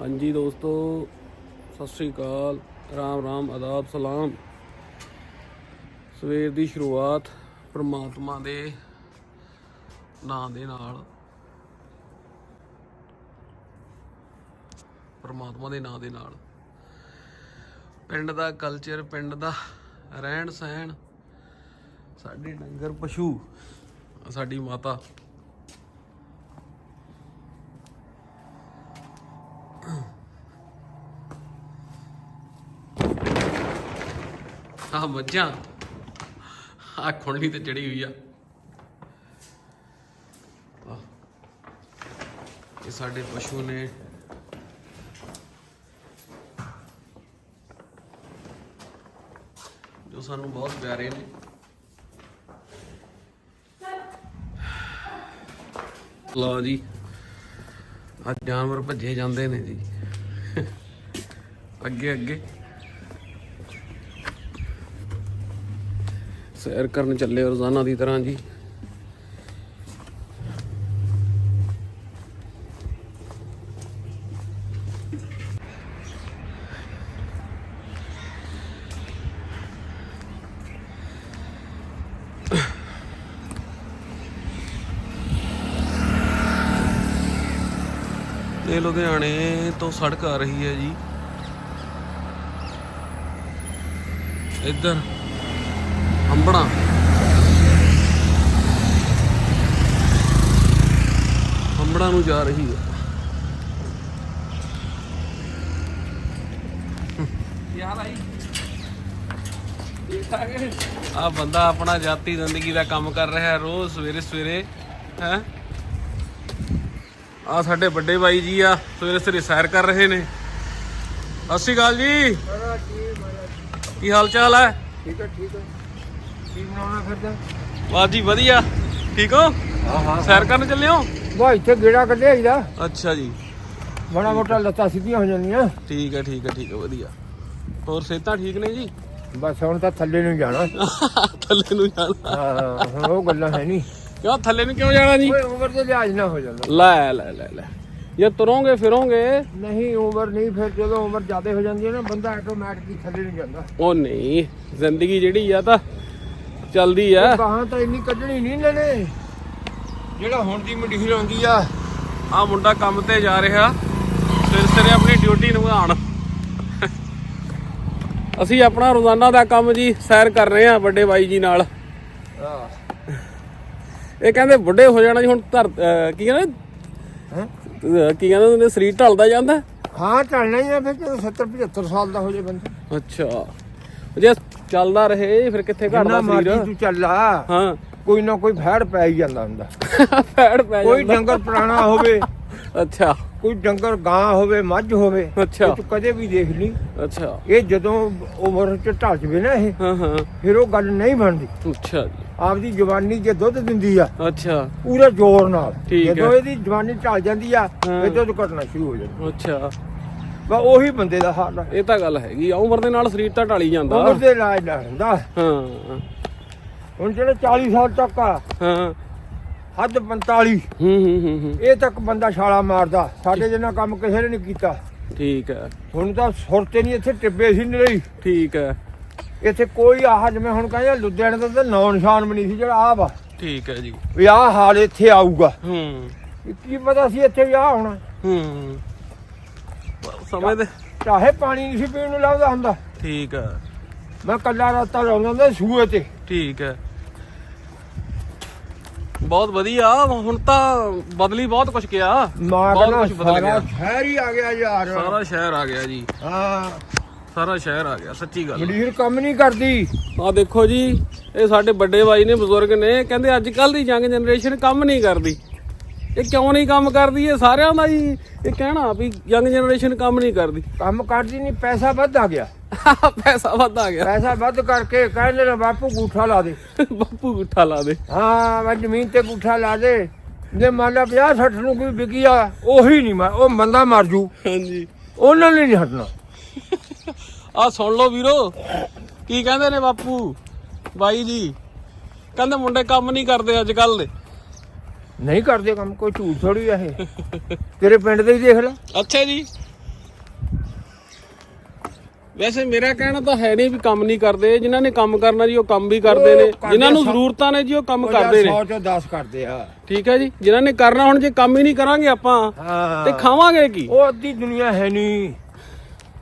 ਹਾਂਜੀ ਦੋਸਤੋ, ਸਤਿ ਸ੍ਰੀ ਅਕਾਲ। ਰਾਮ ਰਾਮ ਆਦਾਬ ਸਲਾਮ। ਸਵੇਰ ਦੀ ਸ਼ੁਰੂਆਤ ਪ੍ਰਮਾਤਮਾ ਦੇ ਨਾਂ ਦੇ ਨਾਲ, ਪ੍ਰਮਾਤਮਾ ਦੇ ਨਾਂ ਦੇ ਨਾਲ। ਪਿੰਡ ਦਾ ਕਲਚਰ ਪਿੰਡ ਦਾ ਰਹਿਣ ਸਹਿਣ ਸਾਡੇ ਡੰਗਰ ਪਸ਼ੂ, ਸਾਡੀ ਮਾਤਾ ਆ ਮੱਝਾਂ। ਆ ਖੁੰਡੀ ਤੇ ਚੜੀ ਹੋਈ ਆ। ਇਹ ਸਾਡੇ ਪਸ਼ੂ ਨੇ। ਜੋ ਸਾਨੂੰ ਬਹੁਤ ਪਿਆਰੇ ਨੇ। ਲਓ ਜੀ ਆ ਜਾਨਵਰ ਭੱਜੇ ਜਾਂਦੇ ਨੇ ਜੀ। ਅੱਗੇ ਅੱਗੇ। ਸੈਰ ਕਰਨ ਚੱਲੇ ਰੋਜ਼ਾਨਾ ਦੀ ਤਰ੍ਹਾਂ ਜੀ। ਤੇ ਲੁਧਿਆਣੇ ਤੋਂ ਸੜਕ ਆ ਰਹੀ ਹੈ ਜੀ। ਇੱਧਰ ਅੰਬੜਾ। ਅੰਬੜਾ ਨੂੰ ਜਾ ਰਹੀ ਹੈ। ਯਾਰ ਆ ਬੰਦਾ ਆਪਣਾ ਜਾਤੀ ਜ਼ਿੰਦਗੀ ਦਾ ਕੰਮ ਕਰ ਰਿਹਾ ਹੈ ਰੋਜ਼ ਸਵੇਰੇ ਸਵੇਰੇ ਹੈ? ਆ ਸਾਡੇ ਵੱਡੇ ਬਾਈ ਜੀ ਆ ਸਵੇਰੇ ਸਵੇਰੇ ਸੈਰ ਕਰ ਰਹੇ ਨੇ। ਸਤਿ ਸ਼੍ਰੀ ਅਕਾਲ ਜੀ। ਕੀ ਹਾਲ ਚਾਲ ਹੈ? ਠੀਕ ਹੈ ਠੀਕ ਹੈ। ਕੀ ਬਣਾਉਣਾ ਫਿਰਦਾ ਵਾਹ ਜੀ ਵਧੀਆ। ਠੀਕ ਹੋ? ਹਾਂ ਹਾਂ ਸੈਰ ਕਰਨ ਚੱਲੇ ਹੋ? ਵਾ ਇੱਥੇ ਗੇੜਾ ਕੱਢਿਆ ਇਹਦਾ ਅੱਛਾ ਜੀ। ਬੜਾ ਮੋਟਾ ਲੱਤਾਂ ਸਿੱਧੀਆਂ ਹੋ ਜਾਂਦੀਆਂ। ਠੀਕ ਹੈ ਠੀਕ ਹੈ ਠੀਕ ਹੈ ਵਧੀਆ। ਹੋਰ ਸਿਹਤਾਂ ਠੀਕ ਨੇ ਜੀ? ਬਸ ਹੁਣ ਤਾਂ ਥੱਲੇ ਨੂੰ ਜਾਣਾ। ਥੱਲੇ ਨੂੰ ਜਾਣਾ। ਹਾਂ ਉਹ ਗੱਲਾਂ ਹੈ ਨਹੀਂ। ਕਿਉਂ ਥੱਲੇ ਨੂੰ ਕਿਉਂ ਜਾਣਾ ਜੀ? ਉਮਰ ਦੇ ਲਿਹਾਜ਼ ਨਾ ਹੋ ਜਾਂਦਾ। ਲੈ ਲੈ ਲੈ ਲੈ। ਜੇ ਤੁਰੋਗੇ ਫਿਰੋਗੇ। ਨਹੀਂ ਉਮਰ ਨਹੀਂ ਫਿਰ ਜਦੋਂ ਉਮਰ ਜ਼ਿਆਦਾ ਹੋ ਜਾਂਦੀ ਹੈ ਨਾ ਬੰਦਾ ਆਟੋਮੈਟਿਕਲੀ ਥੱਲੇ ਨੂੰ ਜਾਂਦਾ। ਉਹ ਨਹੀਂ ਜ਼ਿੰਦਗੀ ਜਿਹੜੀ ਆ ਤਾਂ ਚੱਲਦੀ ਆ। ਕਹਾਂ ਤਾਂ ਇੰਨੀ ਕੱਢਣੀ ਨਹੀਂ ਨੇ। ਜਿਹੜਾ ਹੁਣ ਦੀ ਮੰਡੀਰ ਆਉਂਦੀ ਆ ਆ ਮੁੰਡਾ ਕੰਮ ਤੇ ਜਾ ਰਿਹਾ। ਸਵੇਰੇ ਸਵੇਰੇ ਆਪਣੀ ਡਿਊਟੀ ਨਿਭਾਉਣ ਅਸੀਂ ਆਪਣਾ ਰੋਜ਼ਾਨਾ ਦਾ ਕੰਮ ਜੀ ਸੈਰ ਕਰ ਰਹੇ ਆ ਵੱਡੇ ਬਾਈ ਜੀ ਨਾਲ। ਇਹ ਕਹਿੰਦੇ ਬੁੱਢੇ ਹੋ ਜਾਣਾ ਜੀ ਹੁਣ ਧਰ ਅਹ ਕੀ ਕਹਿੰਦੇ? ਕੀ ਕਹਿੰਦੇ ਹੁੰਦੇ ਸਰੀਰ ਢਲਦਾ ਜਾਂਦਾ? ਹਾਂ ਚੱਲਣਾ ਹੀ ਆ ਫਿਰ ਜਦੋਂ 70 75 ਸਾਲ ਦਾ ਹੋ ਜੇ ਬੰਦਾ ਅੱਛਾ। ਜੇ ਚੱਲਦਾ ਰਹੇ ਫਿਰ ਕਿੱਥੇ ਜਿੰਨਾ ਘਟਦਾ ਮਰਜ਼ੀ ਸਰੀਰ ਤੂੰ ਚੱਲਾ ਹਾਂ। ਕੋਈ ਨਾ ਕੋਈ ਫੈੜ ਪੈ ਹੀ ਜਾਂਦਾ ਹੁੰਦਾ। ਫੈੜ ਪੈ ਕੋਈ ਜਾਂਦਾ। ਡੰਗਰ ਪੁਰਾਣਾ ਹੋਵੇ। ਅੱਛਾ। ਕੋਈ ਡੰਗਰ ਗਾਂ ਹੋਵੇ ਮੱਝ ਹੋਵੇ ਅੱਛਾ। ਇਹ ਤੂੰ ਕਦੇ ਵੀ ਦੇਖ ਲਈ ਅੱਛਾ। ਇਹ ਜਦੋਂ ਉਮਰ ਚ ਢਲ ਜਵੇ ਨਾ ਇਹ ਹਾਂ ਹਾਂ। ਫਿਰ ਉਹ ਗੱਲ ਨਹੀਂ ਬਣਦੀ। ਅੱਛਾ ਜੀ। ਆਪਦੀ ਜਵਾਨੀ ਜੇ ਦੁੱਧ ਦਿੰਦੀ ਆ ਅੱਛਾ। ਪੂਰੇ ਜ਼ੋਰ ਨਾਲ। ਠੀਕ ਹੈ। ਜਦੋਂ ਇਹਦੀ ਜਵਾਨੀ ਢਲ ਜਾਂਦੀ ਆ ਹਾਂ। ਫਿਰ ਦੁੱਧ ਘਟਣਾ ਸ਼ੁਰੂ ਹੋ ਜਾਂਦਾ। ਅੱਛਾ। ਬਸ ਉਹੀ ਬੰਦੇ ਦਾ ਹਾਲ ਆ। ਇਹ ਤਾਂ ਗੱਲ ਹੈਗੀ ਆ ਉਮਰ ਦੇ ਨਾਲ ਸਰੀਰ ਤਾਂ ਢਾਲੀ ਜਾਂਦਾ। ਉਮਰ ਦੇ ਨਾਲ ਹੁੰਦਾ ਹਾਂ। ਹੁਣ ਜਿਹੜੇ 40 ਸਾਲ ਤੱਕ ਆ ਹਾਂ। ਹੱਦ 45 ਹੂੰ ਹੂੰ ਹੂੰ ਇਹ ਤੱਕ ਬੰਦਾ ਛਾਲਾ ਮਾਰਦਾ। ਸਾਡੇ ਜਿੰਨਾ ਕੰਮ ਕਿਸੇ ਨੇ ਨਹੀਂ ਕੀਤਾ। ਠੀਕ ਹੈ ਹੁਣ ਤਾਂ ਸੁਰਤੇ ਨਹੀਂ ਇੱਥੇ ਟਿੱਬੇ ਸੀ ਨਹੀਂ ਠੀਕ ਹੈ ਇੱਥੇ ਕੋਈ ਆਹ ਜਿਵੇਂ ਹੁਣ ਕਹਿੰਦੇ ਲੁਧਿਆਣੇ ਦਾ ਤਾਂ ਨੌ ਨਿਸ਼ਾਨ ਬਣੀ ਸੀ ਜਿਹੜਾ ਆਹ ਵਾ। ਠੀਕ ਹੈ ਜੀ। ਵੀ ਆਹ ਹਾਲ ਇੱਥੇ ਆਊਗਾ। ਹੂੰ। ਕੀ ਪਤਾ ਸੀ ਇੱਥੇ ਵੀ ਆਹ ਹੋਣਾ। ਹੂੰ। ਸਮਝ ਦੇ ਚਾਹੇ ਪਾਣੀ ਨਹੀਂ ਸੀ ਪੀਣ ਨੂੰ ਲੱਭਦਾ ਹੁੰਦਾ। ਠੀਕ ਹੈ ਮੈਂ ਕੱਲਾ ਰਾਤਾ ਲਾਉਂਦਾ ਹੁੰਦਾ ਸੂਏ ਤੇ। ਠੀਕ ਹੈ ਬਹੁਤ ਵਧੀਆ ਹੁਣ ਤਾਂ ਬਦਲੀ ਬਹੁਤ ਕੁਝ ਗਿਆ ਮਾਂ ਬਹੁਤ ਕੁਝ ਬਦਲ ਗਿਆ। ਸ਼ਹਿਰ ਹੀ ਆ ਗਿਆ ਯਾਰ। ਸਾਰਾ ਸ਼ਹਿਰ ਆ ਗਿਆ ਜੀ। ਹਾਂ। ਸਾਰਾ ਸ਼ਹਿਰ ਆ ਗਿਆ ਸੱਚੀ ਗੱਲ ਮੰਡੀਰ ਕੰਮ ਨਹੀਂ ਕਰਦੀ। ਆ ਦੇਖੋ ਜੀ ਇਹ ਸਾਡੇ ਵੱਡੇ ਭਾਈ ਨੇ ਬਜ਼ੁਰਗ ਨੇ ਕਹਿੰਦੇ ਅੱਜ ਕੱਲ ਦੀ ਯੰਗ ਜਨਰੇਸ਼ਨ ਕੰਮ ਨਹੀਂ ਕਰਦੀ। ਇਹ ਕਿਉਂ ਨਹੀਂ ਕੰਮ ਕਰਦੀ? ਇਹ ਸਾਰਿਆਂ ਦਾ ਹੀ ਇਹ ਕਹਿਣਾ ਵੀ ਯੰਗ ਜਨਰੇਸ਼ਨ ਕੰਮ ਨਹੀਂ ਕਰਦੀ। ਕੰਮ ਕਰਦੀ ਨਹੀਂ ਪੈਸਾ ਵੱਧ ਆ ਗਿਆ। ਪੈਸਾ ਵੱਧ ਆ ਗਿਆ। ਪੈਸਾ ਵੱਧ ਕਰਕੇ ਕਹਿੰਦੇ ਨੇ ਬਾਪੂ ਗੂਠਾ ਲਾ ਦੇ। ਬਾਪੂ ਗੁੱਠਾ ਲਾ ਦੇ। ਹਾਂ ਮੈਂ ਜ਼ਮੀਨ ਤੇ ਗੂਠਾ ਲਾ ਦੇ। ਜੇ ਮੰਨ ਲਾ 50 60 ਨੂੰ ਕੋਈ ਵਿਕੀ ਆ ਉਹੀ ਨਹੀਂ ਮਰ ਉਹ ਬੰਦਾ ਮਰ ਜੂ। ਹਾਂਜੀ। ਉਹਨਾਂ ਨੇ ਨਹੀਂ ਹਟਣਾ। ਆ ਸੁਣ ਲਓ ਵੀਰੋ ਕੀ ਕਹਿੰਦੇ ਨੇ ਬਾਪੂ ਬਾਈ ਜੀ? ਕਹਿੰਦੇ ਮੁੰਡੇ ਕੰਮ ਨਹੀਂ ਕਰਦੇ ਅੱਜ ਕੱਲ ਦੇ। ਨਹੀਂ ਕਰਦੇ ਕੰਮ ਕੋਈ ਝੂਠ ਥੋੜੀ ਆ ਇਹ। ਤੇਰੇ ਪਿੰਡ ਦੇ ਹੀ ਦੇਖ ਲੈ। ਅੱਛਾ ਜੀ। ਵੈਸੇ ਮੇਰਾ ਕਹਿਣਾ ਤਾਂ ਹੈ ਨਹੀਂ ਵੀ ਕੰਮ ਨਹੀਂ ਕਰਦੇ। ਜਿਨ੍ਹਾਂ ਨੇ ਕੰਮ ਕਰਨਾ ਜੀ ਉਹ ਕੰਮ ਵੀ ਕਰਦੇ ਨੇ। ਜਿਨ੍ਹਾਂ ਨੂੰ ਜ਼ਰੂਰਤਾਂ ਨੇ ਜੀ ਉਹ ਕੰਮ ਕਰਦੇ ਨੇ। 100 ਚੋਂ 10 ਕਰਦੇ ਆ। ਠੀਕ ਹੈ ਜੀ। ਜਿਨ੍ਹਾਂ ਨੇ ਕਰਨਾ ਹੁਣ ਜੇ ਕੰਮ ਹੀ ਨਹੀਂ ਕਰਾਂਗੇ ਆਪਾਂ ਤੇ ਖਾਵਾਂਗੇ ਕੀ? ਉਹ ਅੱਧੀ ਦੁਨੀਆ ਹੈ ਨਹੀਂ।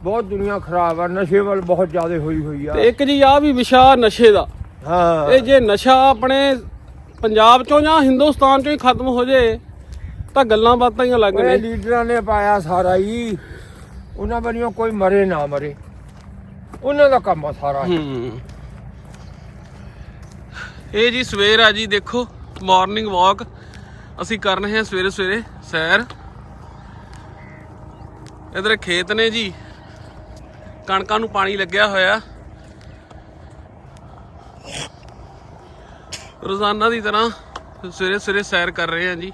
ਬਹੁਤ ਦੁਨੀਆ ਖਰਾਬ ਆ। ਨਸ਼ੇ ਵੱਲ ਬਹੁਤ ਜ਼ਿਆਦਾ ਹੋਈ ਹੋਈ ਆ। ਤੇ ਇੱਕ ਜੀ ਆ ਵੀ ਵਿਸ਼ਾ ਨਸ਼ੇ ਦਾ। ਹਾਂ। ਇਹ ਜੇ ਨਸ਼ਾ ਆਪਣੇ ਪੰਜਾਬ ਚੋਂ ਜਾਂ ਹਿੰਦੁਸਤਾਨ ਚੋਂ ਹੀ ਖਤਮ ਹੋ ਜੇ ਤਾਂ ਗੱਲਾਂ ਬਾਤਾਂ ਹੀ ਅਲੱਗ ਨੇ। ਲੀਡਰਾਂ ਨੇ ਪਾਇਆ ਸਾਰਾ ਹੀ। ਉਹਨਾਂ ਬਣੀਓ ਕੋਈ ਮਰੇ ਨਾ ਮਰੇ। ਉਹਨਾਂ ਦਾ ਕੰਮ ਆ ਸਾਰਾ। ਹੂੰ। ਇਹ ਜੀ ਸਵੇਰ ਆ ਜੀ ਦੇਖੋ ਮਾਰਨਿੰਗ ਵਾਕ ਅਸੀਂ ਕਰ ਰਹੇ ਹਾਂ ਸਵੇਰੇ ਸਵੇਰੇ ਸੈਰ। ਇਧਰ ਖੇਤ ਨੇ ਜੀ। ਕਣਕਾਂ ਨੂੰ ਪਾਣੀ ਲੱਗਿਆ ਹੋਇਆ। ਰੋਜ਼ਾਨਾ ਦੀ ਤਰ੍ਹਾਂ ਸਵੇਰੇ ਸਵੇਰੇ ਸੈਰ ਕਰ ਰਹੇ ਹਾਂ ਜੀ।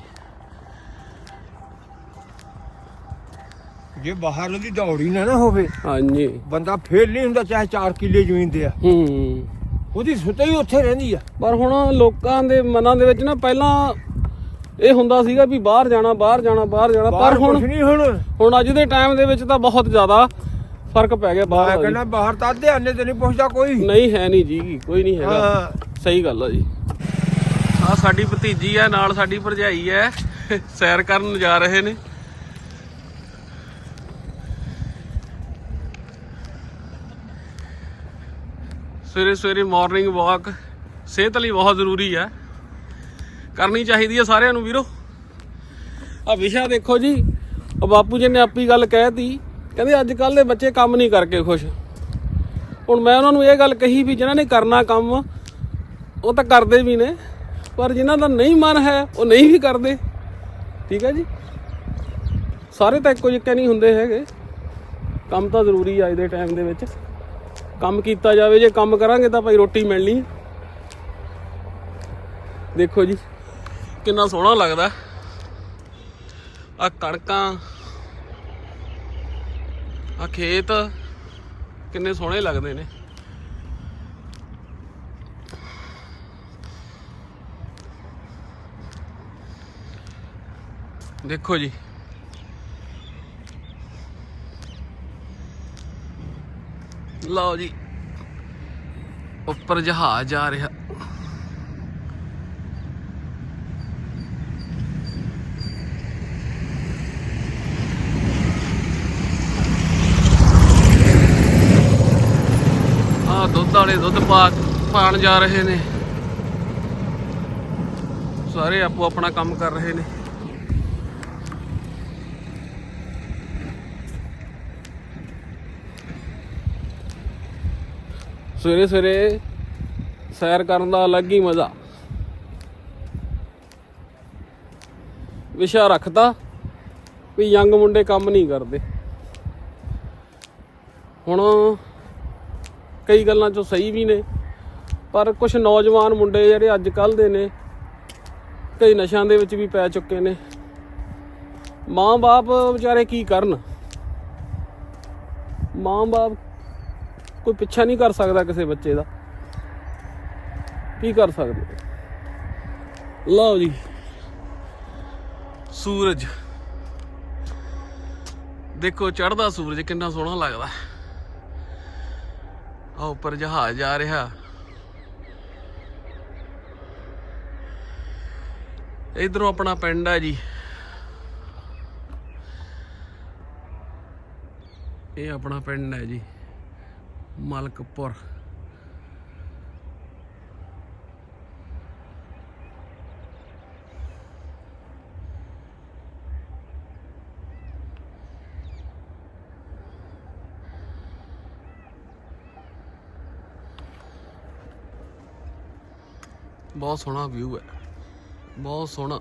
ਜੇ ਬਾਹਰ ਉਹਦੀ ਦੌੜੀ ਨਾ ਨਾ ਹੋਵੇ ਹਾਂਜੀ। ਬੰਦਾ ਫੇਲ ਨਹੀਂ ਹੁੰਦਾ ਚਾਹੇ 4 ਕਿੱਲੇ ਜ਼ਮੀਨ ਦੇ ਆ। ਹੂੰ। ਉਹਦੀ ਸੁੱਤੇ ਹੀ ਉੱਥੇ ਰਹਿੰਦੀ ਆ। ਪਰ ਹੁਣ ਲੋਕਾਂ ਦੇ ਮਨਾਂ ਦੇ ਵਿੱਚ ਨਾ ਪਹਿਲਾਂ ਇਹ ਹੁੰਦਾ ਸੀਗਾ ਵੀ ਬਾਹਰ ਜਾਣਾ ਬਾਹਰ ਜਾਣਾ ਬਾਹਰ ਜਾਣਾ। ਪਰ ਹੁਣ ਹੁਣ। ਹੁਣ ਅੱਜ ਦੇ ਟਾਈਮ ਦੇ ਵਿੱਚ ਤਾਂ ਬਹੁਤ ਜ਼ਿਆਦਾ ਫ਼ਰਕ ਪੈ ਗਿਆ ਬਾਹਰ ਦਾ ਕਹਿੰਦਾ ਬਾਹਰ ਤਾਂ ਅੱਧੇ ਆਨੇ ਤੇ ਨਹੀਂ ਪੁੱਛਦਾ ਕੋਈ। ਨਹੀਂ ਹੈ ਨਹੀਂ ਜੀ ਕੋਈ ਨਹੀਂ ਹੈਗਾ। ਸਹੀ ਗੱਲ ਆ ਜੀ। ਆ ਸਾਡੀ ਭਤੀਜੀ ਹੈ ਨਾਲ ਸਾਡੀ ਭਰਜਾਈ ਹੈ ਸੈਰ ਕਰਨ ਜਾ ਰਹੇ ਨੇ। ਸਵੇਰੇ ਸਵੇਰੇ ਮਾਰਨਿੰਗ ਵਾਕ ਸਿਹਤ ਲਈ ਬਹੁਤ ਜ਼ਰੂਰੀ ਹੈ ਕਰਨੀ ਚਾਹੀਦੀ ਹੈ ਸਾਰਿਆਂ ਨੂੰ ਵੀਰੋ। ਆ ਵਿਸ਼ਾ ਦੇਖੋ ਜੀ ਉਹ ਬਾਪੂ ਜੀ ਨੇ ਆਪੀ ਗੱਲ ਕਹਿਤੀ ਕਹਿੰਦੇ ਅੱਜ ਕੱਲ ਦੇ ਬੱਚੇ ਕੰਮ ਨਹੀਂ ਕਰਕੇ ਖੁਸ਼। ਹੁਣ ਮੈਂ ਉਹਨਾਂ ਨੂੰ ਇਹ ਗੱਲ ਕਹੀ ਵੀ ਜਿਨ੍ਹਾਂ ਨੇ ਕਰਨਾ ਕੰਮ, ਉਹ ਤਾਂ ਕਰਦੇ ਵੀ ਨੇ। ਪਰ ਜਿਨ੍ਹਾਂ ਦਾ ਨਹੀਂ ਮਨ ਹੈ, ਉਹ ਨਹੀਂ ਵੀ ਕਰਦੇ। ਠੀਕ ਹੈ ਜੀ? ਸਾਰੇ ਤਾਂ ਇੱਕੋ ਜਿਹੇ ਨਹੀਂ ਹੁੰਦੇ ਹੈਗੇ। ਕੰਮ ਤਾਂ ਜ਼ਰੂਰੀ ਆ ਅੱਜ ਦੇ ਟਾਈਮ ਦੇ ਵਿੱਚ। ਕੰਮ ਕੀਤਾ ਜਾਵੇ, ਜੇ ਕੰਮ ਕਰਾਂਗੇ ਤਾਂ ਭਾਈ ਰੋਟੀ ਮਿਲਣੀ ਦੇਖੋ ਜੀ, ਕਿੰਨਾ ਸੋਹਣਾ ਲੱਗਦਾ। ਆ ਕਣਕਾਂ ਆ ਖੇਤ, ਕਿੰਨੇ ਸੋਹਣੇ ਲੱਗਦੇ ਨੇ। ਦੇਖੋ ਜੀ। ਲਓ ਜੀ। ਉੱਪਰ ਜਹਾਜ਼ ਆ ਰਿਹਾ। ਆ ਦੁੱਧ ਵਾਲੇ ਦੁੱਧ ਪਾ ਪਾਣ ਜਾ ਰਹੇ ਨੇ। ਸਾਰੇ ਆਪੋ ਆਪਣਾ ਕੰਮ ਕਰ ਰਹੇ ਨੇ। ਸਵੇਰੇ ਸਵੇਰੇ ਸੈਰ ਕਰਨ ਦਾ ਅਲੱਗ ਹੀ ਮਜ਼ਾ। ਵਿਸ਼ਾ ਰੱਖਦਾ ਵੀ ਯੰਗ ਮੁੰਡੇ ਕੰਮ ਨਹੀਂ ਕਰਦੇ। ਹੁਣ ਕਈ ਗੱਲਾਂ ਚੋਂ ਸਹੀ ਵੀ ਨੇ, ਪਰ ਕੁਝ ਨੌਜਵਾਨ ਮੁੰਡੇ ਜਿਹੜੇ ਅੱਜ ਕੱਲ ਦੇ ਨੇ, ਕਈ ਨਸ਼ਿਆਂ ਦੇ ਵਿੱਚ ਵੀ ਪੈ ਚੁੱਕੇ ਨੇ। ਮਾਂ-ਬਾਪ ਵਿਚਾਰੇ ਕੀ ਕਰਨ? ਮਾਂ-ਬਾਪ ਕੋਈ ਪਿੱਛਾ ਨਹੀਂ ਕਰ ਸਕਦਾ ਕਿਸੇ ਬੱਚੇ ਦਾ। ਕੀ ਕਰ ਸਕਦੇ? ਲਓ ਜੀ। ਸੂਰਜ। ਦੇਖੋ ਚੜਦਾ ਸੂਰਜ ਕਿੰਨਾ ਸੋਹਣਾ ਲੱਗਦਾ। ਆ ਉੱਪਰ ਜਹਾਜ਼ ਜਾ ਰਿਹਾ। ਇਧਰੋਂ ਆਪਣਾ ਪਿੰਡ ਹੈ ਜੀ। ਇਹ ਆਪਣਾ ਪਿੰਡ ਹੈ ਜੀ। ਮਲਕਪੁਰ। ਬਹੁਤ ਸੋਹਣਾ ਵਿਊ ਹੈ। ਬਹੁਤ ਸੋਹਣਾ।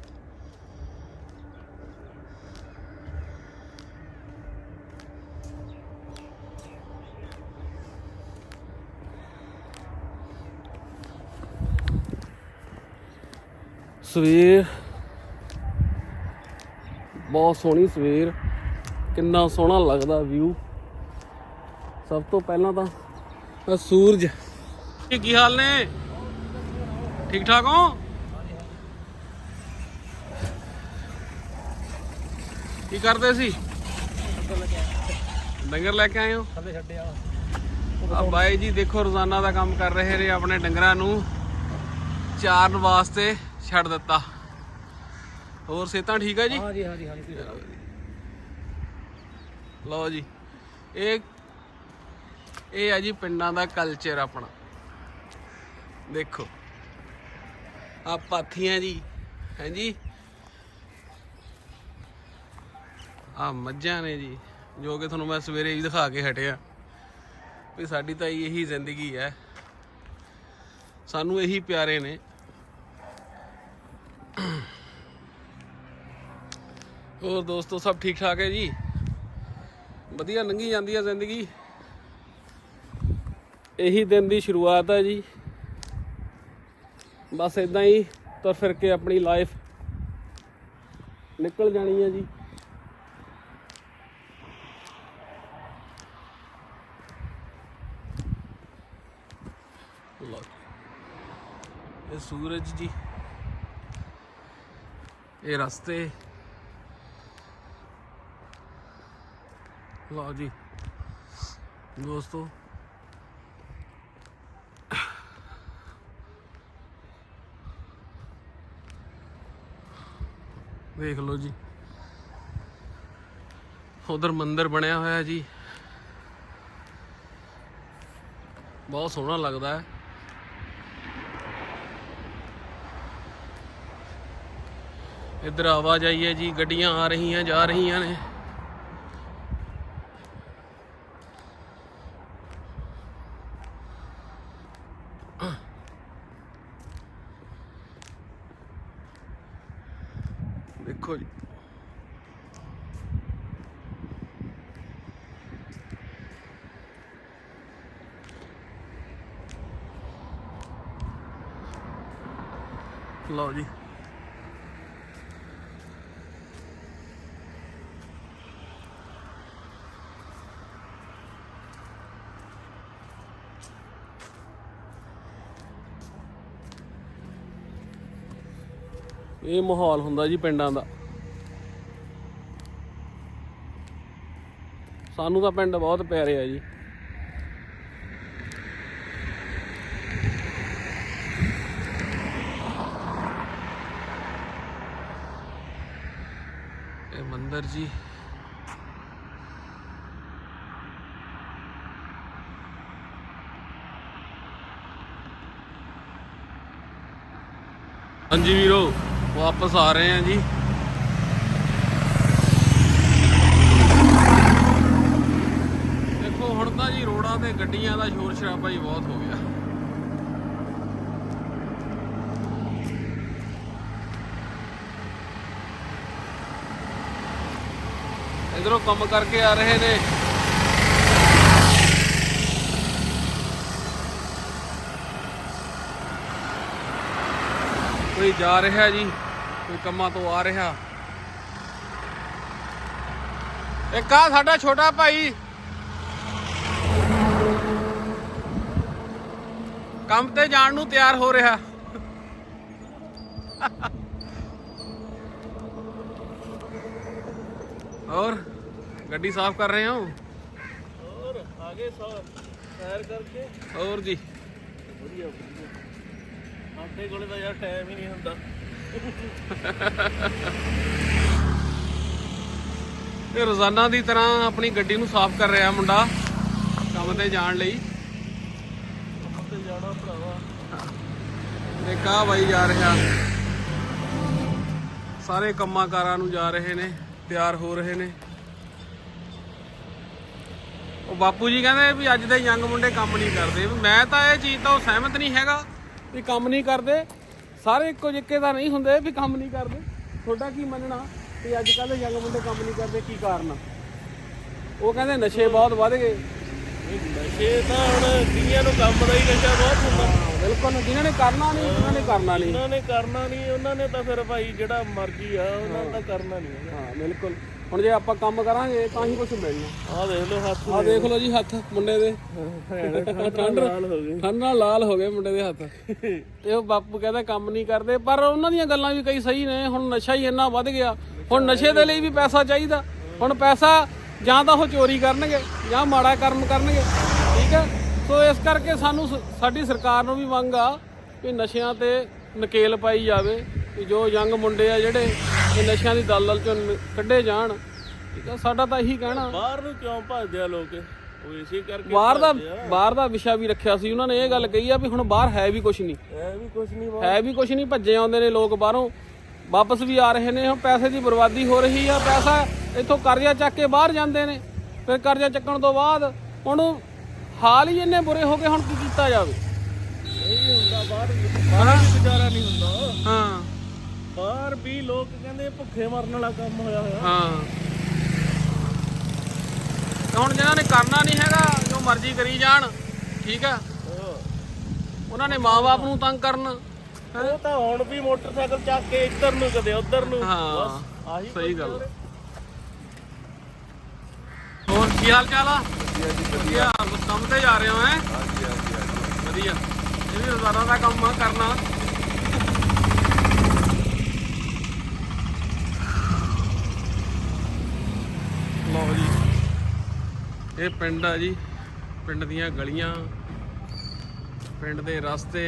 ਸਵੇਰ। ਬਹੁਤ ਸੋਹਣੀ ਸਵੇਰ। ਕਿੰਨਾ ਸੋਹਣਾ ਲੱਗਦਾ ਵਿਊ ਸਭ ਤੋਂ ਪਹਿਲਾਂ ਤਾਂ ਸੂਰਜ। ਕੀ ਹਾਲ ਨੇ? ਠੀਕ ਠਾਕ ਹੋ? ਕੀ ਕਰਦੇ ਸੀ? ਡੰਗਰ ਲੈ ਕੇ ਆਏ ਹੋ? ਥੱਲੇ ਛੱਡਿਆ ਆ ਬਾਈ ਜੀ ਦੇਖੋ ਰੋਜ਼ਾਨਾ ਦਾ ਕੰਮ ਕਰ ਰਹੇ ਨੇ ਆਪਣੇ ਡੰਗਰਾਂ ਨੂੰ। ਚਾਰਨ ਵਾਸਤੇ। ਛੱਡ ਦਿੱਤਾ। ਹੋਰ ਸਿਹਤਾਂ ਠੀਕ ਹੈ ਜੀ? ਹਾਂਜੀ ਹਾਂਜੀ ਹਾਂਜੀ ਲਓ ਜੀ। ਇਹ ਇਹ ਆ ਜੀ ਪਿੰਡਾਂ ਦਾ ਕਲਚਰ ਆਪਣਾ। ਦੇਖੋ। ਆ ਪਾਥੀਆਂ ਜੀ ਹੈ ਜੀ? ਆ ਮੱਝਾਂ ਨੇ ਜੀ ਜੋ ਕਿ ਤੁਹਾਨੂੰ ਮੈਂ ਸਵੇਰੇ ਹੀ ਦਿਖਾ ਕੇ ਹਟਿਆ ਵੀ ਸਾਡੀ ਤਾਂ ਇਹੀ ਜ਼ਿੰਦਗੀ ਹੈ। ਸਾਨੂੰ ਇਹੀ ਪਿਆਰੇ ਨੇ। ਹੋਰ ਦੋਸਤੋ, ਸਭ ਠੀਕ ਠਾਕ ਹੈ ਜੀ? ਵਧੀਆ ਲੰਘੀ ਜਾਂਦੀ ਹੈ ਜ਼ਿੰਦਗੀ। ਇਹੀ ਦਿਨ ਦੀ ਸ਼ੁਰੂਆਤ ਹੈ ਜੀ। ਬਸ ਇਦਾਂ ਹੀ ਤੁਰ ਫਿਰ ਕੇ ਆਪਣੀ ਲਾਈਫ ਨਿਕਲ ਜਾਣੀ ਹੈ ਜੀ। ਇਹ ਸੂਰਜ ਜੀ। ਇਹ ਰਸਤੇ। ਲਓ ਜੀ। ਦੋਸਤੋ। ਦੇਖ ਲਓ ਜੀ। ਉਧਰ ਮੰਦਿਰ ਬਣਿਆ ਹੋਇਆ ਜੀ। ਬਹੁਤ ਸੋਹਣਾ ਲੱਗਦਾ ਹੈ। ਇੱਧਰ ਆਵਾਜਾਈ ਹੈ ਜੀ। ਗੱਡੀਆਂ ਆ ਰਹੀਆਂ, ਜਾ ਰਹੀਆਂ ਨੇ ਦੇਖੋ ਜੀ ਲਓ ਜੀ। ਇਹ ਮਾਹੌਲ ਹੁੰਦਾ ਜੀ ਪਿੰਡਾਂ ਦਾ। ਸਾਨੂੰ ਤਾਂ ਪਿੰਡ ਬਹੁਤ ਪਿਆਰੇ ਆ ਜੀ। ਇਹ ਮੰਦਿਰ ਜੀ। ਹਾਂਜੀ ਵੀਰੋ, ਵਾਪਸ ਆ ਰਹੇ ਆ ਜੀ। ਦੇਖੋ, ਹੁਣ ਤਾਂ ਜੀ ਰੋਡਾਂ ਤੇ ਗੱਡੀਆਂ ਦਾ ਸ਼ੋਰ ਸ਼ਰਾਬਾ ਹੀ ਬਹੁਤ ਹੋ ਗਿਆ। ਇਧਰੋਂ ਕੰਮ ਕਰਕੇ ਆ ਰਹੇ ਨੇ। ਕੋਈ ਜਾ ਰਿਹਾ ਜੀ, ਕੋਈ ਕੰਮਾਂ ਤੋਂ ਆ ਰਿਹਾ। ਇੱਕ ਆ ਸਾਡਾ ਛੋਟਾ ਭਾਈ। ਕੰਮ ਤੇ ਜਾਣ ਨੂੰ ਤਿਆਰ ਹੋ ਰਿਹਾ। ਹੋਰ। ਗੱਡੀ ਸਾਫ਼ ਕਰ ਰਹੇ ਹੋ? ਹੋਰ ਆਗੇ ਸੈਰ ਕਰਕੇ। ਹੋਰ ਜੀ। ਵਧੀਆ ਸਾਡੇ ਕੋਲੇ ਤਾਂ ਯਾਰ ਟਾਈਮ ਹੀ ਨਹੀਂ ਹੁੰਦਾ। ਇਹ ਰੋਜ਼ਾਨਾ ਦੀ ਤਰ੍ਹਾਂ ਆਪਣੀ ਗੱਡੀ ਨੂੰ ਸਾਫ਼ ਕਰ ਰਿਹਾ ਮੁੰਡਾ ਕੰਮ ਤੇ ਜਾਣ ਲਈ। ਤੇ ਜਾਣਾ ਭਰਾਵਾ। ਤੇ ਕਾ ਬਾਈ ਜਾ ਰਿਹਾ। ਸਾਰੇ ਕੰਮਾਂ ਕਾਰਾਂ ਨੂੰ ਜਾ ਰਹੇ ਨੇ ਤਿਆਰ ਹੋ ਰਹੇ ਨੇ। ਉਹ ਬਾਪੂ ਜੀ ਕਹਿੰਦੇ ਵੀ ਅੱਜ ਦੇ ਯੰਗ ਮੁੰਡੇ ਕੰਮ ਨਹੀਂ ਕਰਦੇ। ਮੈਂ ਤਾਂ ਇਹ ਚੀਜ਼ ਤੋਂ ਸਹਿਮਤ ਨਹੀਂ ਹੈਗਾ ਵੀ ਕੰਮ ਨਹੀਂ ਕਰਦੇ। ਸਾਰੇ ਇੱਕੋ ਜਿੱਕੇ ਤਾਂ ਨਹੀਂ ਹੁੰਦੇ ਵੀ ਕੰਮ ਨਹੀਂ ਕਰਦੇ। ਤੁਹਾਡਾ ਕੀ ਮੰਨਣਾ ਵੀ ਅੱਜ ਕੱਲ੍ਹ ਯੰਗ ਮੁੰਡੇ ਕੰਮ ਨਹੀਂ ਕਰਦੇ ਕੀ ਕਾਰਨ ਆ? ਉਹ ਕਹਿੰਦੇ ਨਸ਼ੇ ਬਹੁਤ ਵੱਧ ਗਏ। ਨਸ਼ੇ ਤਾਂ ਹੁਣ ਦੁਨੀਆ ਨੂੰ ਕੰਮ ਦਾ ਹੀ ਨਸ਼ਾ ਬਹੁਤ ਹੁੰਦਾ। ਬਿਲਕੁਲ ਜਿਨ੍ਹਾਂ ਨੇ ਕਰਨਾ ਨਹੀਂ ਉਹਨਾਂ ਨੇ ਕਰਨਾ ਨਹੀਂ। ਉਹਨਾਂ ਨੇ ਕਰਨਾ ਨਹੀਂ ਉਹਨਾਂ ਨੇ ਤਾਂ ਫਿਰ ਭਾਈ ਜਿਹੜਾ ਮਰਜ਼ੀ ਆ ਉਹਨਾਂ ਤਾਂ ਕਰਨਾ ਨਹੀਂ। ਹਾਂ ਬਿਲਕੁਲ। ਹੁਣ ਜੇ ਆਪਾਂ ਕੰਮ ਕਰਾਂਗੇ ਤਾਂ ਹੀ ਕੁਝ ਮਿਲਣਾ ਆਹ ਦੇਖ ਲਓ ਹੱਥ ਆਹ ਦੇਖ ਲਓ ਜੀ ਹੱਥ ਮੁੰਡੇ ਦੇ। ਠੰਡ ਲਾਲ ਹੋ ਗਈ। ਠੰਡ ਨਾਲ ਲਾਲ ਹੋ ਗਏ ਮੁੰਡੇ ਦੇ ਹੱਥ। ਤੇ ਉਹ ਬਾਪੂ ਕਹਿੰਦਾ ਕੰਮ ਨਹੀਂ ਕਰਦੇ ਪਰ ਉਹਨਾਂ ਦੀਆਂ ਗੱਲਾਂ ਵੀ ਕਈ ਸਹੀ ਨੇ। ਹੁਣ ਨਸ਼ਾ ਹੀ ਇੰਨਾ ਵੱਧ ਗਿਆ। ਹੁਣ ਨਸ਼ੇ ਦੇ ਲਈ ਵੀ ਪੈਸਾ ਚਾਹੀਦਾ। ਹੁਣ ਪੈਸਾ ਜਾਂ ਤਾਂ ਉਹ ਚੋਰੀ ਕਰਨਗੇ ਜਾਂ ਮਾੜਾ ਕਰਮ ਕਰਨਗੇ। ਠੀਕ ਹੈ? ਸੋ ਇਸ ਕਰਕੇ ਸਾਨੂੰ ਸਾਡੀ ਸਰਕਾਰ ਨੂੰ ਵੀ ਮੰਗ ਆ ਕਿ ਨਸ਼ਿਆਂ ਤੇ ਨਕੇਲ ਪਾਈ ਜਾਵੇ ਕਿ ਜੋ ਯੰਗ ਮੁੰਡੇ ਆ ਜਿਹੜੇ ਇਹ ਨਸ਼ਿਆਂ ਦੀ ਦਲਦਲ ਚੋਂ ਕੱਢੇ ਜਾਣ। ਠੀਕ ਆ ਸਾਡਾ ਤਾਂ ਇਹੀ ਕਹਿਣਾ। ਬਾਹਰ ਨੂੰ ਕਿਉਂ ਭੱਜਦੇ ਆ ਲੋਕ? ਉਹ ਇਸੇ ਕਰਕੇ ਬਾਹਰ ਦਾ। ਬਾਹਰ ਦਾ ਵਿਸ਼ਾ ਵੀ ਰੱਖਿਆ ਸੀ ਉਹਨਾਂ ਨੇ ਇਹ ਗੱਲ ਕਹੀ ਆ ਵੀ ਹੁਣ ਬਾਹਰ ਹੈ ਵੀ ਕੁਝ ਨਹੀਂ। ਇਹ ਵੀ ਕੁਝ ਨਹੀਂ ਹੈ ਵੀ ਕੁਝ ਨਹੀਂ ਭੱਜੇ ਆਉਂਦੇ ਨੇ ਲੋਕ ਬਾਹਰੋਂ। ਵਾਪਸ ਵੀ ਆ ਰਹੇ ਨੇ ਹੁਣ ਪੈਸੇ ਦੀ ਬਰਬਾਦੀ ਹੋ ਰਹੀ ਆ ਪੈਸਾ ਇੱਥੋਂ ਕਰਜ਼ਾ ਚੱਕ ਕੇ ਬਾਹਰ ਜਾਂਦੇ ਨੇ। ਫਿਰ ਕਰਜ਼ਾ ਚੱਕਣ ਤੋਂ ਬਾਅਦ ਹੁਣ ਹਾਲ ਹੀ ਇੰਨੇ ਬੁਰੇ ਹੋ ਗਏ ਹੁਣ ਕੀ ਕੀਤਾ ਜਾਵੇ? ਬਾਹਰ ਬਾਹਰ ਵੀ ਗੁਜ਼ਾਰਾ ਨਹੀਂ ਹੁੰਦਾ। ਹਾਂ। ਬਾਹਰ ਵੀ ਲੋਕ ਕਹਿੰਦੇ ਭੁੱਖੇ ਮਰਨ ਵਾਲਾ ਕੰਮ ਹੋਇਆ ਹੋਇਆ। ਹਾਂ। ਹੁਣ ਜਿਹਨਾਂ ਨੇ ਕਰਨਾ ਨਹੀਂ ਹੈਗਾ ਜੋ ਮਰਜ਼ੀ ਕਰੀ ਜਾਣ ਠੀਕ ਆ? ਉਹਨਾਂ ਨੇ ਮਾਪੇ ਨੂੰ ਤੰਗ ਕਰਨ ਉਹ ਤਾਂ ਹੁਣ ਵੀ ਮੋਟਰਸਾਈਕਲ ਚੱਕ ਕੇ ਇੱਧਰ ਨੂੰ ਕਦੇ ਉੱਧਰ ਨੂੰ। ਹਾਂ ਬਸ ਆਹੀ ਸਹੀ ਗੱਲ। ਹੋਰ। ਕੀ ਹਾਲ ਚਾਲ ਆ? ਵਧੀਆ ਬਸ ਕੰਮ ਤੇ ਜਾ ਰਹੇ ਹੋ ਹੈ? ਵਧੀਆ। ਇਹ ਵੀ ਰੋਜ਼ਾਨਾ ਦਾ ਕੰਮ ਆ, ਕਰਨਾ। ਲਓ ਜੀ, ਇਹ ਪਿੰਡ ਆ ਜੀ, ਪਿੰਡ ਦੀਆਂ ਗਲੀਆਂ, ਪਿੰਡ ਦੇ ਰਸਤੇ।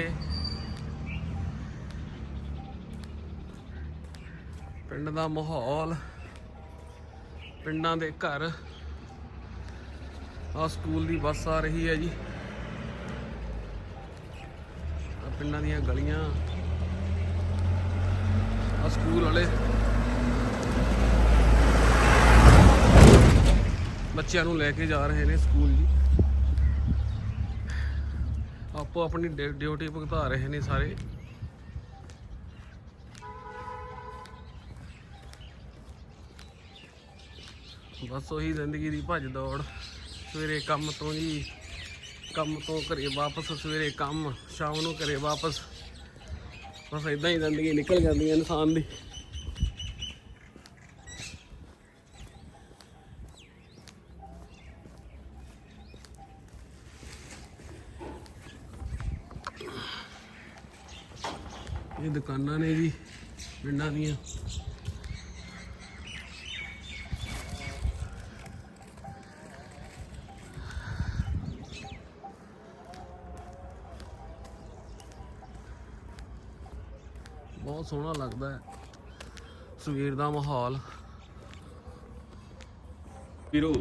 ਪਿੰਡ ਦਾ ਮਾਹੌਲ, ਪਿੰਡਾਂ ਦੇ ਘਰ। ਆ ਸਕੂਲ ਦੀ ਬੱਸ ਆ ਰਹੀ ਹੈ ਜੀ ਆ ਪਿੰਡਾਂ ਦੀਆਂ ਗਲੀਆਂ। ਆ ਸਕੂਲ ਵਾਲੇ। ਬੱਚਿਆਂ ਨੂੰ ਲੈ ਕੇ ਜਾ ਰਹੇ ਨੇ ਸਕੂਲ ਜੀ। ਆਪੋ ਆਪਣੀ ਡਿ- ਡਿਊਟੀ ਭੁਗਤਾ ਰਹੇ ਨੇ ਸਾਰੇ। ਬਸ ਉਹੀ ਜ਼ਿੰਦਗੀ ਦੀ ਭੱਜ ਦੌੜ। ਸਵੇਰੇ ਕੰਮ ਤੋਂ ਜੀ ਕੰਮ ਤੋਂ ਘਰੇ ਵਾਪਸ, ਸਵੇਰੇ ਕੰਮ, ਸ਼ਾਮ ਨੂੰ ਘਰੇ ਵਾਪਸ। ਬਸ ਇਦਾਂ ਹੀ ਜ਼ਿੰਦਗੀ ਨਿਕਲ ਜਾਂਦੀ ਹੈ ਇਨਸਾਨ ਦੀ। ਇਹ ਦੁਕਾਨਾਂ ਨੇ ਜੀ, ਪਿੰਡਾਂ ਦੀਆਂ। ਸੋਹਣਾ ਲੱਗਦਾ ਹੈ। ਸਵੇਰ ਦਾ ਮਾਹੌਲ। ਵੀਰੋ।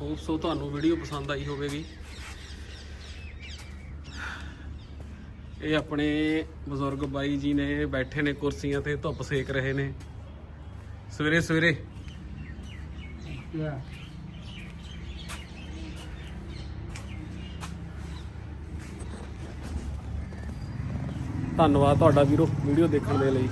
ਹੋਪ ਸੋ ਤੁਹਾਨੂੰ ਵੀਡੀਓ ਪਸੰਦ ਆਈ ਹੋਵੇਗੀ। ਇਹ ਆਪਣੇ ਬਜ਼ੁਰਗ ਬਾਈ ਜੀ ਨੇ ਬੈਠੇ ਨੇ ਕੁਰਸੀਆਂ ਤੇ ਧੁੱਪ ਸੇਕ ਰਹੇ ਨੇ। ਸਵੇਰੇ ਸਵੇਰੇ ਧੰਨਵਾਦ ਤੁਹਾਡਾ ਵੀਰੋ ਵੀਡੀਓ ਦੇਖਣ ਦੇ ਲਈ।